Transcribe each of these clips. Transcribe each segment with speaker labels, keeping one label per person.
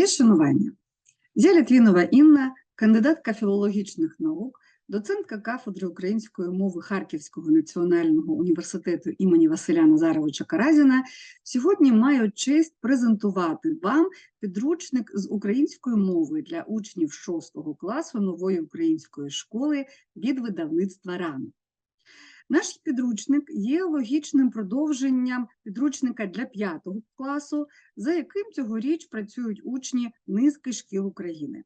Speaker 1: Моє шанування. Я Літвінова Інна, кандидатка філологічних наук, доцентка кафедри української мови Харківського національного університету імені Василя Назаровича Каразіна. Сьогодні маю честь презентувати вам підручник з української мови для учнів 6 класу нової української школи від видавництва РАН. Наш підручник є логічним продовженням підручника для 5 класу, за яким цьогоріч працюють учні низки шкіл України.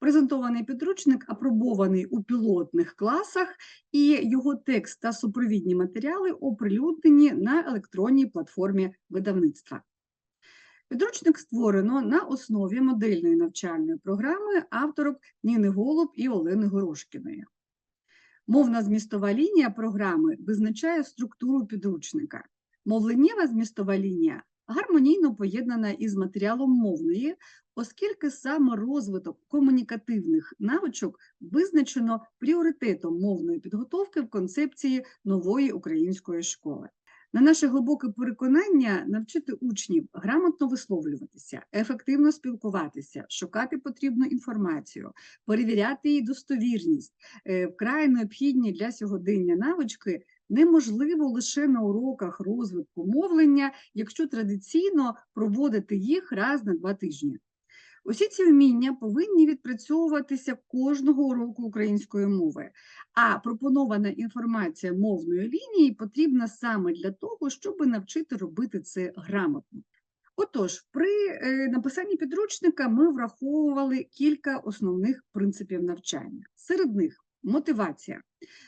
Speaker 1: Презентований підручник апробований у пілотних класах, і його текст та супровідні матеріали оприлюднені на електронній платформі видавництва. Підручник створено на основі модельної навчальної програми авторок Ніни Голуб і Олени Горошкіної. Мовна змістова лінія програми визначає структуру підручника. Мовленнєва змістова лінія гармонійно поєднана із матеріалом мовної, оскільки саме розвиток комунікативних навичок визначено пріоритетом мовної підготовки в концепції нової української школи. На наше глибоке переконання навчити учнів грамотно висловлюватися, ефективно спілкуватися, шукати потрібну інформацію, перевіряти її достовірність, е, вкрай необхідні для сьогодення навички неможливо лише на уроках розвитку мовлення, якщо традиційно проводити їх раз на два тижні. Усі ці вміння повинні відпрацьовуватися кожного уроку української мови, а пропонована інформація мовної лінії потрібна саме для того, щоб навчити робити це грамотно. Отож, при е, написанні підручника ми враховували кілька основних принципів навчання. Серед них мотивація.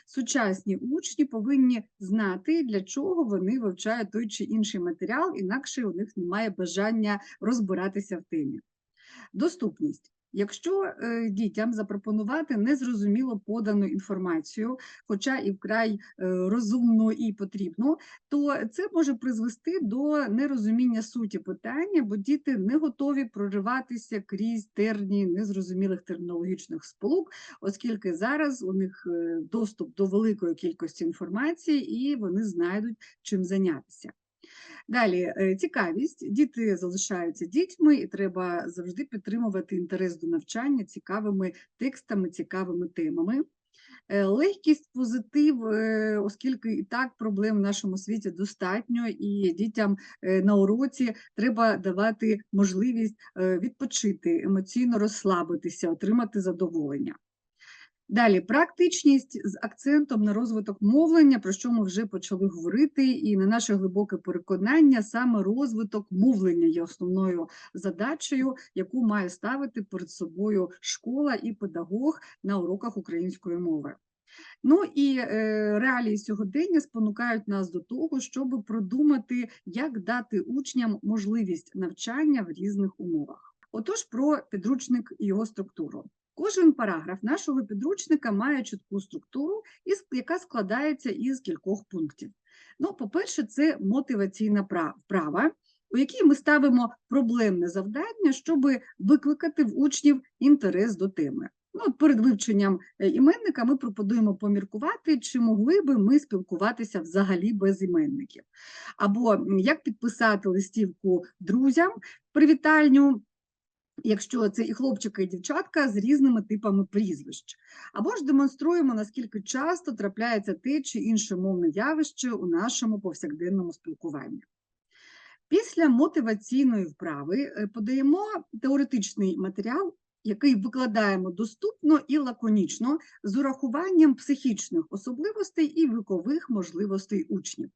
Speaker 1: Сучасні учні повинні знати, для чого вони вивчають той чи інший матеріал, інакше у них немає бажання розбиратися в темі. Доступність. Якщо е, дітям запропонувати незрозуміло подану інформацію, хоча і вкрай е, розумну і потрібну, то це може призвести до нерозуміння суті питання, бо діти не готові прориватися крізь терні незрозумілих термінологічних сполук, оскільки зараз у них е, доступ до великої кількості інформації і вони знайдуть чим зайнятися. Далі е, цікавість. Діти залишаються дітьми, і треба завжди підтримувати інтерес до навчання цікавими текстами, цікавими темами. Е, легкість, позитив, е, оскільки і так проблем в нашому світі достатньо, і дітям на уроці треба давати можливість відпочити, емоційно розслабитися, отримати задоволення. Далі практичність з акцентом на розвиток мовлення, про що ми вже почали говорити, і на наше глибоке переконання, саме розвиток мовлення є основною задачею, яку має ставити перед собою школа і педагог на уроках української мови. Ну і е, реалії сьогодення спонукають нас до того, щоб продумати, як дати учням можливість навчання в різних умовах. Отож, про підручник і його структуру. Кожен параграф нашого підручника має чітку структуру, яка складається із кількох пунктів. Ну, По-перше, це мотиваційна вправа, у якій ми ставимо проблемне завдання, щоб викликати в учнів інтерес до теми. Ну, Перед вивченням е, іменника ми пропонуємо поміркувати, чи могли би ми спілкуватися взагалі без іменників. Або як підписати листівку друзям привітальню якщо це і хлопчики, і дівчатка з різними типами прізвищ, або ж демонструємо, наскільки часто трапляється те чи інше мовне явище у нашому повсякденному спілкуванні. Після мотиваційної вправи е, подаємо теоретичний матеріал, який викладаємо доступно і лаконічно з урахуванням психічних особливостей і вікових можливостей учнів.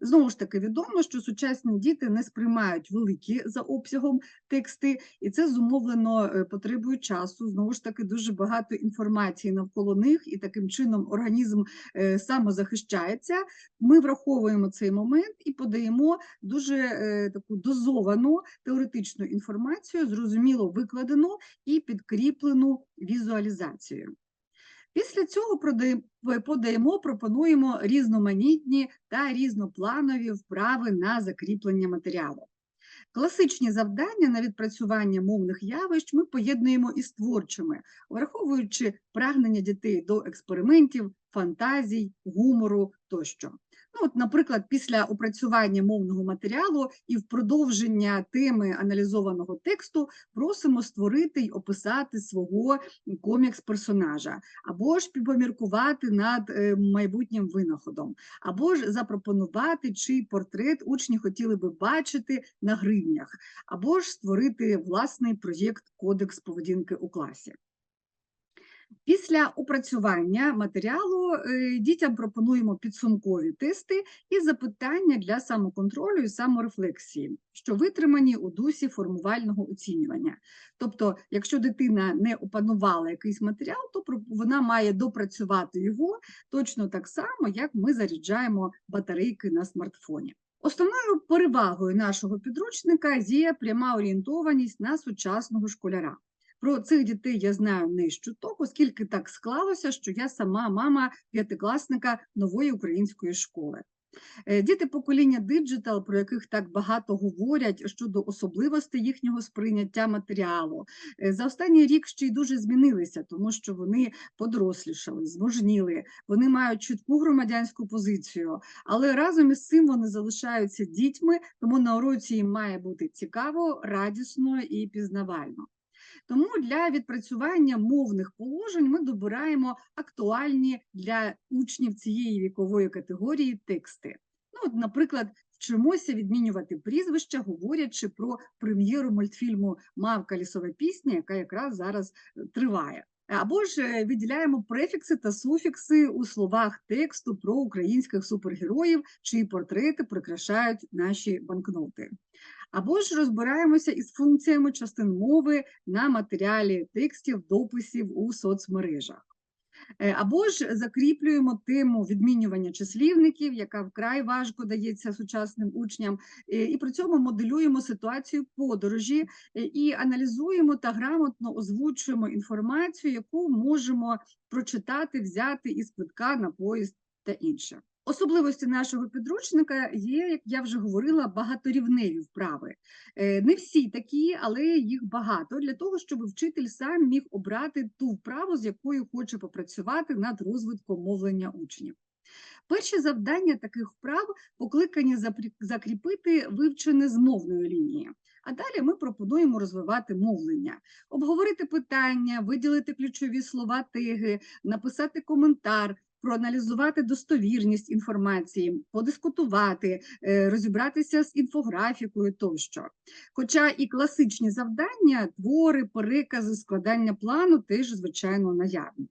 Speaker 1: Знову ж таки, відомо, що сучасні діти не сприймають великі за обсягом тексти, і це зумовлено е, потребою часу. Знову ж таки, дуже багато інформації навколо них, і таким чином організм е, самозахищається. Ми враховуємо цей момент і подаємо дуже е, таку дозовану теоретичну інформацію, зрозуміло викладену і підкріплену візуалізацією. Після цього подаємо, пропонуємо різноманітні та різнопланові вправи на закріплення матеріалу. Класичні завдання на відпрацювання мовних явищ ми поєднуємо із творчими, враховуючи прагнення дітей до експериментів, фантазій, гумору тощо. Ну, от, наприклад, після опрацювання мовного матеріалу і в продовження теми аналізованого тексту просимо створити й описати свого комікс-персонажа, або ж поміркувати над е, майбутнім винаходом, або ж запропонувати, чий портрет учні хотіли би бачити на гривнях, або ж створити власний проєкт Кодекс поведінки у класі. Після опрацювання матеріалу е, дітям пропонуємо підсумкові тести і запитання для самоконтролю і саморефлексії, що витримані у дусі формувального оцінювання. Тобто, якщо дитина не опанувала якийсь матеріал, то вона має допрацювати його точно так само, як ми заряджаємо батарейки на смартфоні. Основною перевагою нашого підручника є пряма орієнтованість на сучасного школяра. Про цих дітей я знаю не з чуток, оскільки так склалося, що я сама мама п'ятикласника нової української школи. Е, Діти покоління диджитал, про яких так багато говорять щодо особливостей їхнього сприйняття матеріалу, е, за останній рік ще й дуже змінилися, тому що вони подорослішали, зможніли, вони мають чітку громадянську позицію, але разом із цим вони залишаються дітьми, тому на уроці їм має бути цікаво, радісно і пізнавально. Тому для відпрацювання мовних положень ми добираємо актуальні для учнів цієї вікової категорії тексти. Ну, от, наприклад, вчимося відмінювати прізвища, говорячи про прем'єру мультфільму Мавка лісова пісня, яка якраз зараз е, триває. Або ж е, виділяємо префікси та суфікси у словах тексту про українських супергероїв, чиї портрети прикрашають наші банкноти. Або ж розбираємося із функціями частин мови на матеріалі текстів, дописів у соцмережах. Е, Або ж закріплюємо тему відмінювання числівників, яка вкрай важко дається сучасним учням, е, і при цьому моделюємо ситуацію подорожі е, і аналізуємо та грамотно озвучуємо інформацію, яку можемо прочитати, взяти із квитка на поїзд та інше. Особливості нашого підручника є, як я вже говорила, багаторівневі вправи. Е, Не всі такі, але їх багато для того, щоб вчитель сам міг обрати ту вправу, з якою хоче попрацювати над розвитком мовлення учнів. Перші завдання таких вправ покликані закріпити вивчене з мовної лінії. А далі ми пропонуємо розвивати мовлення, обговорити питання, виділити ключові слова теги, написати коментар, проаналізувати достовірність інформації, подискутувати, е, розібратися з інфографікою тощо. Хоча і класичні завдання, твори, перекази, складання плану теж, звичайно, наявні.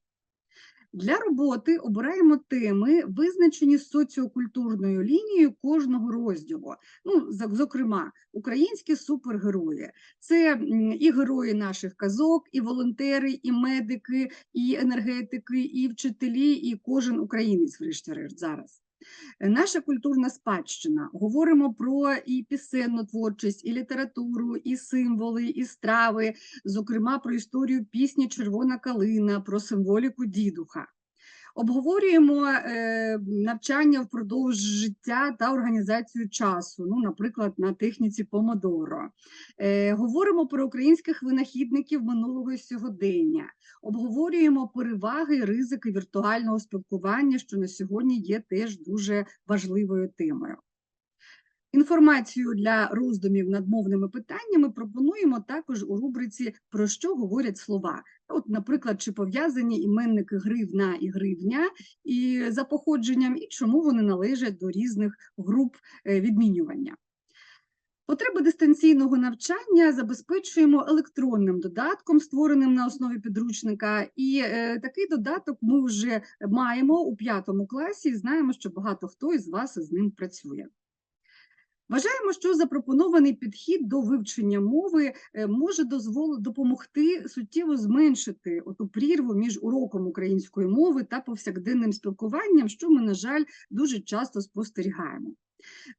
Speaker 1: Для роботи обираємо теми, визначені соціокультурною лінією кожного розділу. Ну, зокрема, українські супергерої. Це і герої наших казок, і волонтери, і медики, і енергетики, і вчителі, і кожен українець, врешті-решт, зараз. Е, Наша культурна спадщина. Говоримо про і пісенну творчість, і літературу, і символи, і страви, зокрема про історію пісні Червона калина, про символіку дідуха. Обговорюємо е, навчання впродовж життя та організацію часу, ну, наприклад, на техніці Помодоро. Е, говоримо про українських винахідників минулого сьогодення. Обговорюємо переваги і ризики віртуального спілкування, що на сьогодні є теж дуже важливою темою. Інформацію для роздумів над мовними питаннями пропонуємо також у рубриці Про що говорять слова. От, наприклад, чи пов'язані іменники гривна і гривня і за походженням, і чому вони належать до різних груп е, відмінювання. Потреби дистанційного навчання забезпечуємо електронним додатком, створеним на основі підручника. І е, такий додаток ми вже маємо у п'ятому класі. і Знаємо, що багато хто із вас із ним працює. Вважаємо, що запропонований підхід до вивчення мови е, може дозволити допомогти суттєво зменшити оту прірву між уроком української мови та повсякденним спілкуванням, що ми, на жаль, дуже часто спостерігаємо.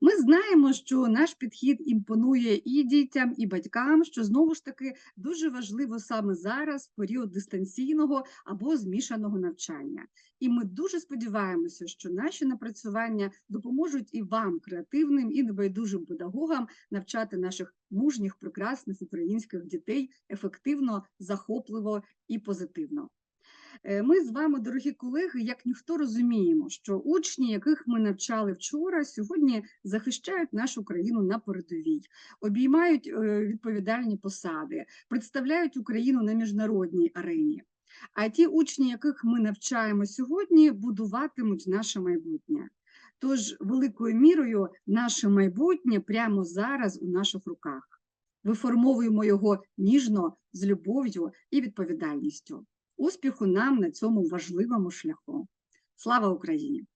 Speaker 1: Ми знаємо, що наш підхід імпонує і дітям, і батькам, що знову ж таки дуже важливо саме зараз, в період дистанційного або змішаного навчання. І ми дуже сподіваємося, що наші напрацювання допоможуть і вам, креативним і небайдужим педагогам, навчати наших мужніх, прекрасних українських дітей ефективно, захопливо і позитивно. Е, Ми з вами, дорогі колеги, як ніхто розуміємо, що учні, яких ми навчали вчора, сьогодні захищають нашу країну на передовій, обіймають е, відповідальні посади, представляють Україну на міжнародній арені. А ті учні, яких ми навчаємо сьогодні, будуватимуть наше майбутнє. Тож, великою мірою, наше майбутнє прямо зараз у наших руках. Виформовуємо його ніжно, з любов'ю і відповідальністю. Успіху нам на цьому важливому шляху. Слава Україні!